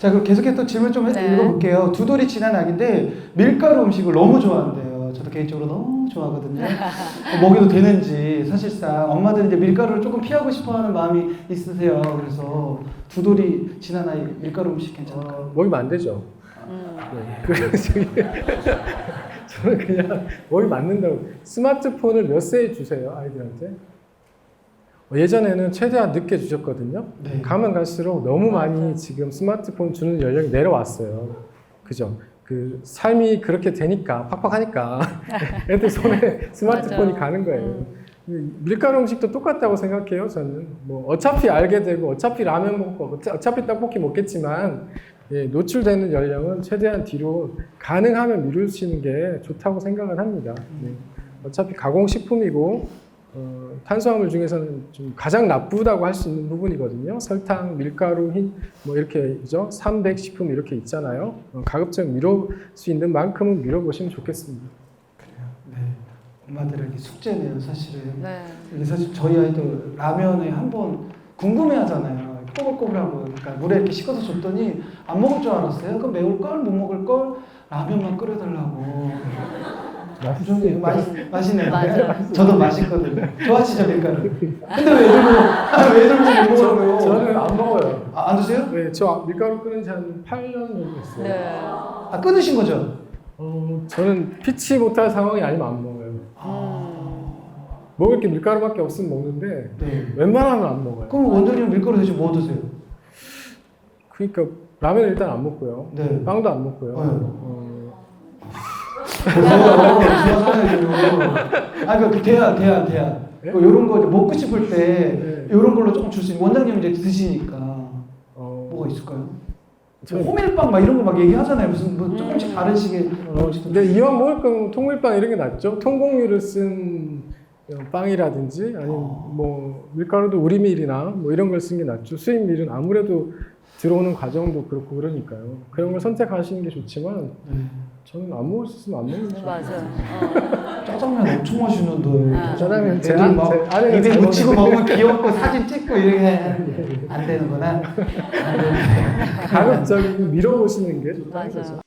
자 그럼 계속해서 또 질문 좀 해- 네. 읽어볼게요. 두 돌이 지난 아기인데 밀가루 음식을 너무 좋아한대요. 저도 개인적으로 너무 좋아하거든요. 어, 먹여도 되는지 사실상 엄마들은 이제 밀가루를 조금 피하고 싶어하는 마음이 있으세요. 그래서 두 돌이 지난 아이 밀가루 음식 괜찮을까요? 어, 먹이면 안 되죠. 음. 네. 그래서 저는 그냥 먹이면 안 된다고. 스마트폰을 몇 세에 주세요, 아이들한테? 어, 예전에는 최대한 늦게 주셨거든요. 네. 가면 갈수록 너무 맞아. 많이 지금 스마트폰 주는 연령이 내려왔어요. 그죠? 그 삶이 그렇게 되니까 팍팍하니까 애들 손에 스마트폰이. 가는 거예요. 음. 이 밀가루 음식도 똑같다고 생각해요. 저는 뭐 어차피 알게 되고 어차피 라면 먹고 어차- 어차피 떡볶이 먹겠지만 예, 노출되는 연령은 최대한 뒤로 가능하면 미루시는 게 좋다고 생각을 합니다. 네. 어차피 가공식품이고 어, 탄수화물 중에서는 좀 가장 나쁘다고 할 수 있는 부분이거든요. 설탕, 밀가루, 흰, 뭐 이렇게 그죠? 300 식품 이렇게 있잖아요. 어, 가급적 미룰 수 있는 만큼은 미뤄보시면 좋겠습니다. 네. 엄마들에게 숙제네요, 사실은. 네. 이게 사실 저희 아이도 라면에 한번 궁금해 하잖아요. 꼬불꼬불하고 그러니까 물에 이렇게 씻어서 줬더니 안 먹을 줄 알았어요. 그럼 매울 걸 못 먹을 걸 라면만 끓여달라고. 맛있네요. 맛있, 맛있네요. 맞아요. 저도 맛있거든요. 좋아하시죠 밀가루? 근데 왜 애들 보고 왜 애들 보고 못 먹어요? 저는 안 먹어요. 아, 안 드세요? 네, 저 밀가루 끓인 지한 8년 정도 됐어요. 네. 아 끊으신 거죠? 어, 저는 피치 못할 상황이 아니면 안 먹어요. 음. 먹을 게 밀가루밖에 없으면 먹는데 네. 웬만하면 안 먹어요. 그럼 원장님 밀가루 대신 뭐 드세요? 그러니까 라면 일단 안 먹고요. 네. 빵도 안 먹고요. 네. 어, 좋 아하잖아요. 아, 그 대안, 대안, 대안. 네? 뭐 이런 거 먹고 싶을 때 네. 이런 걸로 조금 줄 수 있는 원장님 이제 드시니까 어, 뭐가 있을까요? 저는- 호밀빵 막 이런 거 막 얘기하잖아요. 무슨 뭐 조금씩 다른 식의 어, 근데 이왕 먹을 거면 통밀빵 이런 게 낫죠. 통곡류를 쓴 어, 빵이라든지 아니면 어. 뭐 밀가루도 우리밀이나 뭐 이런 걸 쓴 게 낫죠. 수입밀은 아무래도 들어오는 과정도 그렇고 그러니까요. 그런 걸 선택하시는 게 좋지만 네. 저는 안 먹을 수 있으면 안 먹는 게 맞아요. 어. 짜장면 엄청 맛있는데 아. 짜장면 애들 제 안- 막제 안에는 입에 잘 묻히고. 먹으면 귀엽고 사진 찍고 이렇게 하는데 안 되는구나. 안 되는데. 가급적이면 밀어보시는 게 좋다는 맞아요. 거죠.